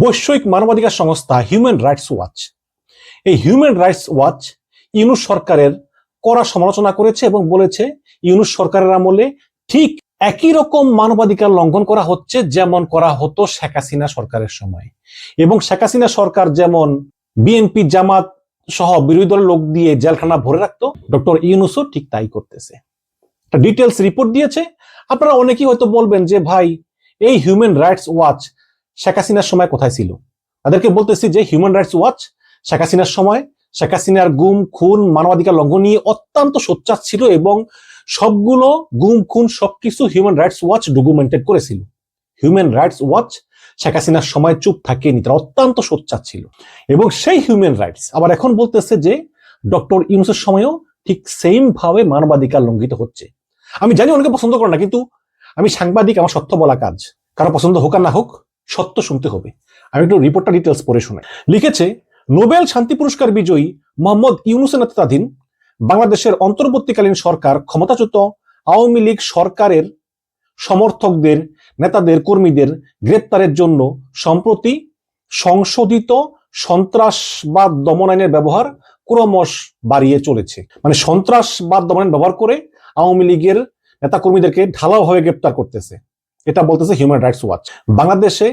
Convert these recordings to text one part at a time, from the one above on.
বৈশ্বিক মানবাধিকার সংস্থা হিউম্যান রাইটস ওয়াচ এই হিউম্যান রাইটস ওয়াচ ইউনুস সরকারের কড়া সমালোচনা করেছে এবং বলেছে, ইউনুস সরকারের আমলে ঠিক একই রকম মানবাধিকার লঙ্ঘন করা হচ্ছে যেমন করা হতো শেখ হাসিনা সরকারের সময়। এবং শেখ হাসিনা সরকার যেমন বিএনপি জামাত সহ বিরোধী দলের লোক দিয়ে জেলখানা ভরে রাখতো, ডক্টর ইউনুসও ঠিক তাই করতেছে। ডিটেলস রিপোর্ট দিয়েছে। আপনারা অনেকেই হয়তো বলবেন যে, ভাই, এই হিউম্যান রাইটস ওয়াচ শেখ হাসিনার সময় কোথায় ছিল? তাদেরকে বলতেছি যে হিউম্যান রাইটস ওয়াচ শেখ হাসিনার সময়, শেখ হাসিনার গুম, খুন, মানবাধিকার লঙ্ঘন নিয়ে অত্যন্ত সোচ্চার ছিল এবং সবগুলো গুম, খুন সবকিছু হিউম্যান রাইটস ওয়াচ ডকুমেন্টেড করেছিল। হিউম্যান রাইটস ওয়াচ শেখ হাসিনার সময় চুপ থাকেনি, তারা অত্যন্ত সোচ্চার ছিল। এবং সেই হিউম্যান রাইটস আবার এখন বলতেছে যে ডক্টর ইউনুসের সময়ও ঠিক সেম ভাবে মানবাধিকার লঙ্ঘিত হচ্ছে। আমি জানি অনেকে পছন্দ করে না, কিন্তু আমি সাংবাদিক, আমার সত্য বলা কাজ। কারও পছন্দ হোক আর না হোক সত্য শুনতে হবে। আমি একটু রিপোর্টটা ডিটেলস পড়ে শুনে লিখেছে, নোবেল শান্তি পুরস্কার বিজয়ী মোহাম্মদ ইউনুসের নেতৃত্বাধীন বাংলাদেশের অন্তর্বর্তীকালীন সরকার ক্ষমতাচ্যুত আওয়ামী লীগ সরকারের সমর্থকদের, নেতাদের, কর্মীদের গ্রেপ্তারের জন্য সম্প্রতি সংশোধিত সন্ত্রাসবাদ দমন আইনের ব্যবহার ক্রমশ বাড়িয়ে চলেছে। মানে সন্ত্রাসবাদ দমন ব্যবহার করে আওয়ামী লীগের নেতাকর্মীদেরকে ঢালাওভাবে গ্রেপ্তার করতেছে। এটা বলতেছে হিউম্যান রাইটস ওয়াচ বাংলাদেশে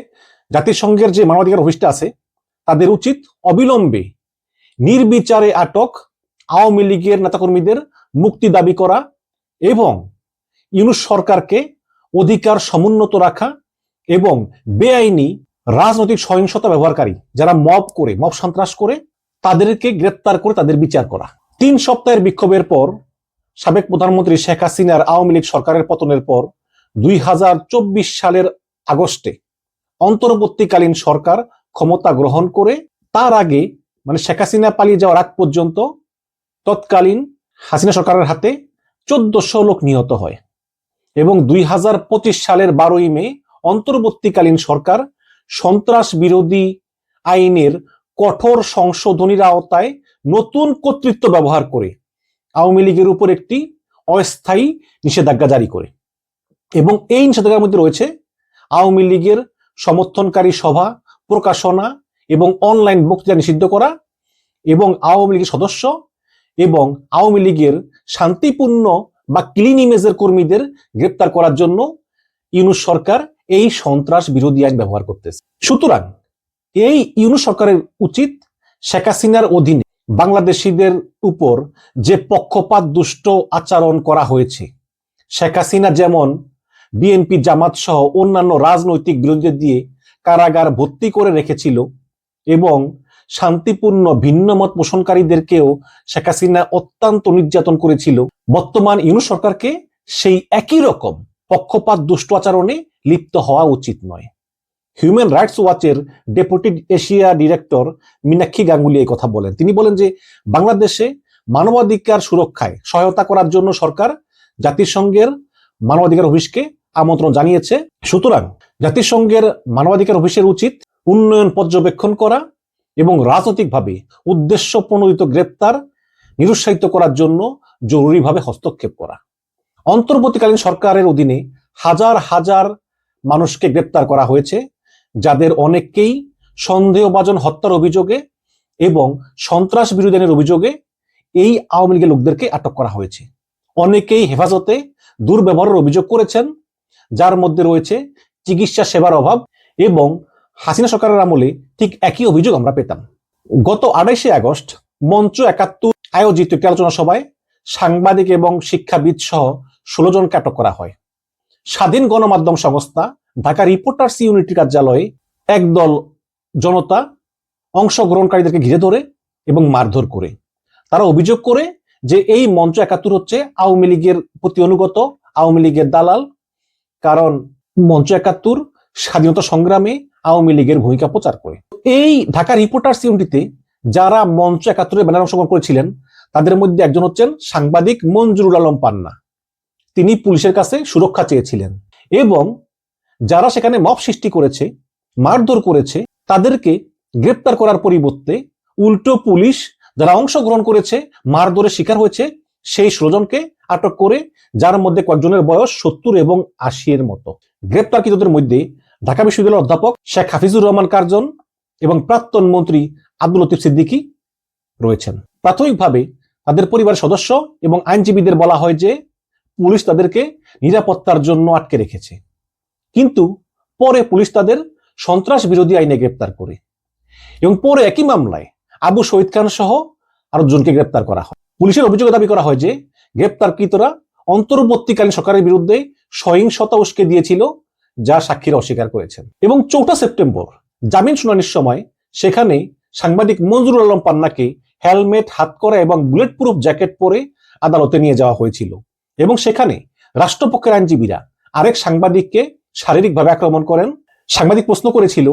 জাতিসংঘের যে মানবাধিকার অফিসটা আছে, তাদের উচিত অবিলম্বে নির্বিচারে আটক আওয়ামী লীগের নেতাকর্মীদের মুক্তি দাবি করা এবং ইউনুস সরকারকে অধিকার সমুন্নত রাখা এবং বেআইনি রাজনৈতিক সহিংসতা ব্যবহারকারী যারা মব করে, মব সন্ত্রাস করে, তাদেরকে গ্রেপ্তার করে তাদের বিচার করা। তিন সপ্তাহের বিক্ষোভের পর সাবেক প্রধানমন্ত্রী শেখ হাসিনার আওয়ামী লীগ সরকারের পতনের পর দুই হাজার চব্বিশ সালের আগস্টে অন্তর্বর্তীকালীন সরকার ক্ষমতা গ্রহণ করে তার আগে মানে শেখ হাসিনা পালিয়ে যাওয়ার আগ পর্যন্ত তৎকালীন হাসিনা সরকারের হাতে চোদ্দশো লোক নিহত হয় এবং দুই হাজার পঁচিশ সালের বারোই মে অন্তর্বর্তীকালীন সরকার সন্ত্রাস বিরোধী আইনের কঠোর সংশোধনীর আওতায় নতুন কর্তৃত্ব ব্যবহার করে আওয়ামী লীগের উপর একটি অস্থায়ী নিষেধাজ্ঞা জারি করে। এবং এই নিষেধাজ্ঞার মধ্যে রয়েছে আওয়ামী লীগের সমর্থনকারী সভা, প্রকাশনা এবং অনলাইন বক্তৃতা নিষিদ্ধ করা এবং আওয়ামী লীগের সদস্য এবং আওয়ামী লীগের শান্তিপূর্ণ বা ক্লিন ইমেজের কর্মীদের গ্রেপ্তার করার জন্য ইউনুস সরকার এই সন্ত্রাস বিরোধী আইন ব্যবহার করতেছে। সুতরাং এই ইউনুস সরকারের উচিত শেখ হাসিনার অধীনে বাংলাদেশিদের উপর যে পক্ষপাত দুষ্ট আচরণ করা হয়েছে। শেখ হাসিনা যেমন বিএনপি জামাত সহ অন্যান্য রাজনৈতিক বিরোধীদের দিয়ে কারাগার ভর্তি করে রেখেছিল এবং শান্তিপূর্ণ ভিন্নমত পোষণকারীদেরকেও শেখ হাসিনা অত্যন্ত নির্যাতন করেছিল। বর্তমান ইউনুস সরকারকে সেই একই রকম পক্ষপাত, দুষ্ট আচরণে লিপ্ত হওয়া উচিত নয়। Human rights ওয়াচের deputy Asia director Meenakshi Ganguly এই কথা বলেন। তিনি বলেন যে, বাংলাদেশে মানবাধিকার সুরক্ষায় সহায়তা করার জন্য সরকার জাতিসংঘের মানবাধিকার অফিসকে আমন্ত্রণ জানিয়েছে। সুতরাং জাতিসংঘের মানবাধিকার অফিসের উচিত উন্নয়ন পর্যবেক্ষণ করা এবং রাজনৈতিকভাবে উদ্দেশ্য প্রণোদিত গ্রেপ্তার নিরুৎসাহিত করার জন্য জরুরিভাবে হস্তক্ষেপ করা। অন্তর্বর্তীকালীন সরকারের অধীনে হাজার হাজার মানুষকে গ্রেপ্তার করা হয়েছে, যাদের অনেককেই সন্দেহভাজন হত্যার অভিযোগে এবং সন্ত্রাস বিরোধীর অভিযোগে এই আওয়ামী লীগের লোকদেরকে আটক করা হয়েছে। অনেকেই হেফাজতে দুর্ব্যবহারের অভিযোগ করেছেন যার মধ্যে রয়েছে চিকিৎসা সেবার অভাব এবং হাসিনা সরকারের আমলে ঠিক একই অভিযোগ আমরা পেতাম। গত আড়াইশে আগস্ট মঞ্চ একাত্তর আয়োজিত একটি আলোচনা সভায় সাংবাদিক এবং শিক্ষাবিদ সহ ষোলো জনকে আটক করা হয়। স্বাধীন গণমাধ্যম সংস্থা ঢাকা রিপোর্টার্স ইউনিটির কার্যালয়ে একদল জনতা অংশগ্রহণকারীদেরকে ঘিরে ধরে এবং মারধর করে। তারা অভিযোগ করে যে এই মঞ্চ একাত্তর হচ্ছে আওয়ামী লীগের প্রতি অনুগত, আওয়ামী লীগের দালাল কারণ মঞ্চ একাত্তর স্বাধীনতা সংগ্রামে আওয়ামী লীগের ভূমিকা প্রচার করে। এই ঢাকা রিপোর্টার্স ইউনিটিতে যারা মঞ্চ একাত্তরে ব্যানার অংশগ্রহণ করেছিলেন, তাদের মধ্যে একজন হচ্ছেন সাংবাদিক মঞ্জুরুল আলম পান্না। তিনি পুলিশের কাছে সুরক্ষা চেয়েছিলেন এবং যারা সেখানে মব সৃষ্টি করেছে, মারধর করেছে, তাদেরকে গ্রেপ্তার করার পরিবর্তে উল্টো পুলিশ যারা অংশগ্রহণ করেছে, মারধরের শিকার হয়েছে সেই ষোলজনকে আটক করে, যার মধ্যে কয়েকজনের বয়স সত্তর এবং আশি এর মতো গ্রেপ্তারকৃতদের মধ্যে ঢাকা বিশ্ববিদ্যালয়ের অধ্যাপক শেখ হাফিজুর রহমান কার্জন এবং প্রাক্তন মন্ত্রী আব্দুল লতিফ সিদ্দিকী রয়েছেন। প্রাথমিকভাবে তাদের পরিবারের সদস্য এবং আইনজীবীদের বলা হয় যে, পুলিশ তাদেরকে নিরাপত্তার জন্য আটকে রেখেছে। কিন্তু পরে পুলিশ তাদের সন্ত্রাস বিরোধী আইনে গ্রেপ্তার করে এবং পরে একই মামলায় আবু শহীদ খান সহ আরও জনকে গ্রেপ্তার করা হয়। পুলিশের অভিযোগে দাবি করা হয় যে গ্রেপ্তারকৃতরা অন্তর্বর্তীকালীন সরকারের বিরুদ্ধে সহিংসতা উস্কে দিয়েছিল, যা সাক্ষীরা অস্বীকার করেছেন। এবং চৌঠা সেপ্টেম্বর, জামিন শুনানির সময় সেখানে সাংবাদিক মঞ্জুরুল আলম পান্নাকে হেলমেট, হাতকড়া এবং বুলেট প্রুফ জ্যাকেট পরে আদালতে নিয়ে যাওয়া হয়েছিল এবং সেখানে রাষ্ট্রপক্ষের আইনজীবীরা আরেক সাংবাদিককে শারীরিকভাবে আক্রমণ করেন। সাংবাদিক প্রশ্ন করেছিল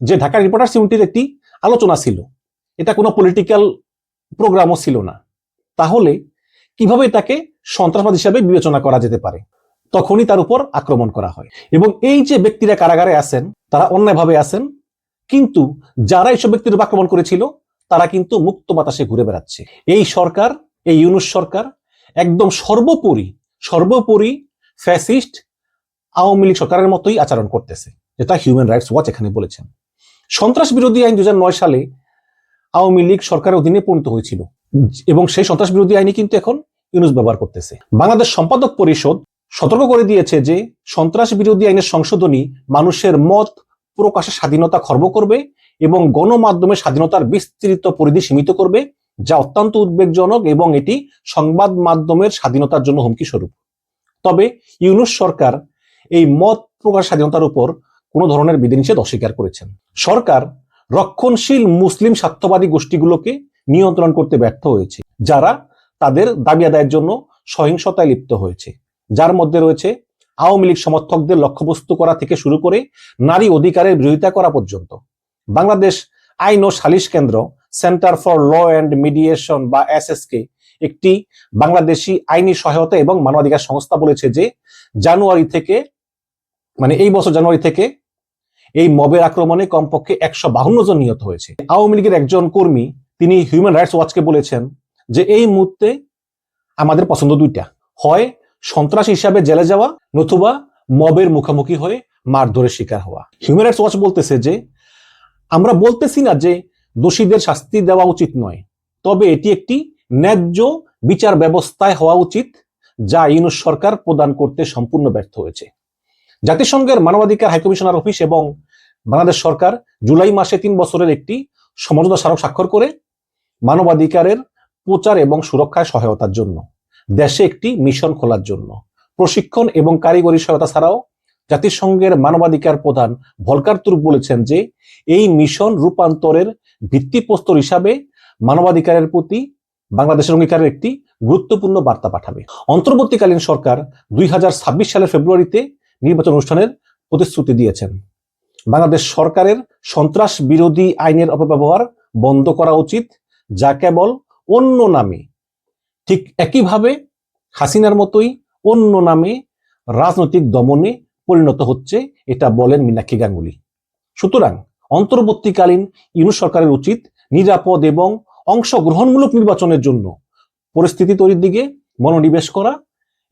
যে ঢাকা রিপোর্টার্স ইউনিটির একটি আলোচনা ছিল। এটা কোনো পলিটিক্যাল প্রোগ্রামও ছিল না। তাহলে কীভাবে তাকে সন্ত্রাসবাদ হিসাবে বিবেচনা করা যেতে পারে? তখনই তার উপর আক্রমণ করা হয়। এবং এই যে ব্যক্তিরা কারাগারে আছেন, তারা অন্যায়ভাবে আছেন, কিন্তু যারা এইসব ব্যক্তির উপর আক্রমণ করেছিল, তারা কিন্তু মুক্ত বাতাসে ঘুরে বেড়াচ্ছে। এই সরকার, এই ইউনুস সরকার একদম সর্বোপরি সর্বোপরি ফ্যাসিস্ট আওয়ামী লীগ সরকারের মতোই আচরণ করতেছে, যেটা হিউম্যান রাইটস ওয়াচ এখানে বলেছেন। সন্ত্রাস বিরোধী আইন দু হাজার নয় সালে আওয়ামী লীগ সরকারের অধীনে পরিণত হয়েছিল। এবং সেই সন্ত্রাস বিরোধী আইনি কিন্তু এখন ইউনুস ব্যবহার করতেছে। বাংলাদেশ সম্পাদক পরিষদ সতর্ক করে দিয়েছে যে সন্ত্রাস বিরোধী আইনের সংশোধনী মানুষের মত প্রকাশের স্বাধীনতা খর্ব করবে এবং গণমাধ্যমের স্বাধীনতার বিস্তৃত পরিধি সীমিত করবে, যা অত্যন্ত উদ্বেগজনক এবং এটি সংবাদ মাধ্যমের স্বাধীনতার জন্য হুমকি স্বরূপ। তবে ইউনুস সরকার এই মত প্রকাশ স্বাধীনতার উপর কোনো ধরনের বিধিনিষেধ অস্বীকার করেছেন। সরকার রক্ষণশীল মুসলিম স্বার্থবাদী গোষ্ঠীগুলোকে নিয়ন্ত্রণ করতে ব্যর্থ হয়েছে। যারা তাদের দাবি আদায়ের জন্য সহিংসতায় লিপ্ত হয়েছে। যার মধ্যে রয়েছে আওয়ামী লীগ সমর্থকদের লক্ষ্যবস্তু করা থেকে শুরু করে নারী অধিকারের বিরোধিতা করা পর্যন্ত। বাংলাদেশ আইন ও সালিশ কেন্দ্র, centre for law and mediation বা এসএসকে একটি বাংলাদেশি আইনি সহায়তা এবং মানবাধিকার সংস্থা বলেছে যে জানুয়ারি থেকে মানে এই বছর জানুয়ারি থেকে এই মবের আক্রমণে কমপক্ষে একশো বাহান্ন জন নিহত হয়েছে। আওয়ামী লীগের একজন কর্মী তিনি হিউম্যান রাইটস ওয়াচকে বলেছেন যে এই মুহূর্তে আমাদের পছন্দ দুইটা। হয় সন্ত্রাস হিসাবে জেলে যাওয়া নতুবা মবের মুখোমুখি হয়ে মারধরের শিকার হওয়া। হিউম্যান রাইটস ওয়াচ বলতেছে যে, আমরা বলতেছি না যে দোষীদের শাস্তি দেওয়া উচিত নয়, তবে এটি একটি ন্যায্য বিচার ব্যবস্থায় হওয়া উচিত যা ইউনুস সরকার প্রদান করতে সম্পূর্ণ ব্যর্থ হয়েছে। জাতিসংঘের মানবাধিকার হাইকমিশনার অফিস এবং বাংলাদেশ সরকার জুলাই মাসে তিন বছরের একটি সমঝোতা স্মারক স্বাক্ষর করে মানবাধিকারের প্রচার এবং সুরক্ষায় সহায়তার জন্য। দেশে একটি মিশন খোলার জন্য। প্রশিক্ষণ এবং কারিগরি সহায়তা ছাড়াও জাতিসংঘের মানবাধিকার প্রধান ভলকার তুর্ক বলেছেন যে, এই মিশন রূপান্তরের ভিত্তিপ্রস্তর হিসাবে মানবাধিকারের প্রতি বাংলাদেশের অঙ্গীকারের একটি গুরুত্বপূর্ণ বার্তা পাঠাবে। অন্তর্বর্তীকালীন সরকার দুই হাজার ছাব্বিশ সালের ফেব্রুয়ারিতে নির্বাচন অনুষ্ঠানের প্রতিশ্রুতি দিয়েছেন। বাংলাদেশ সরকারের সন্ত্রাস বিরোধী আইনের অপব্যবহার বন্ধ করা উচিত যা কেবল অন্য নামে। ঠিক একইভাবে হাসিনার মতোই অন্য নামে রাজনৈতিক দমনে পরিণত হচ্ছে এটা বলেন মীনাক্ষী গাঙ্গুলি। সুতরাং অন্তর্বর্তীকালীন ইউনু সরকারের উচিত নিরাপদ এবং অংশগ্রহণমূলক নির্বাচনের জন্য পরিস্থিতি তৈরির দিকে মনোনিবেশ করা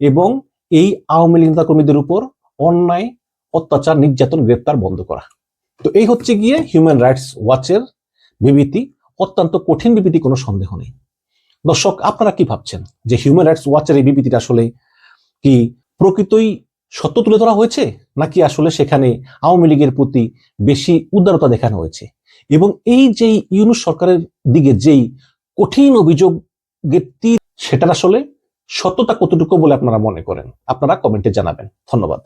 এবং এই আওয়ামী লীগ নেতাকর্মীদের উপর অন্যায়, অত্যাচার, নির্যাতন, গ্রেপ্তার বন্ধ করা। তো এই হচ্ছে গিয়ে হিউম্যান রাইটস ওয়াচের বিবৃতি। অত্যন্ত কঠিন বিবৃতি কোনো সন্দেহ নেই। দর্শক, আপনারা কি ভাবছেন যে হিউম্যান রাইটস ওয়াচের এই বিবৃতিটা আসলে কি প্রকৃতই সত্য তুলে ধরা হয়েছে, নাকি আসলে সেখানে আওয়ামী লীগের প্রতি বেশি উদারতা দেখানো হয়েছে? এবং এই যে ইউনুস সরকারের দিকে যেই কঠিন অভিযোগের তীর, সেটার আসলে সত্যতা কতটুকু বলে আপনারা মনে করেন? আপনারা কমেন্টে জানাবেন। ধন্যবাদ।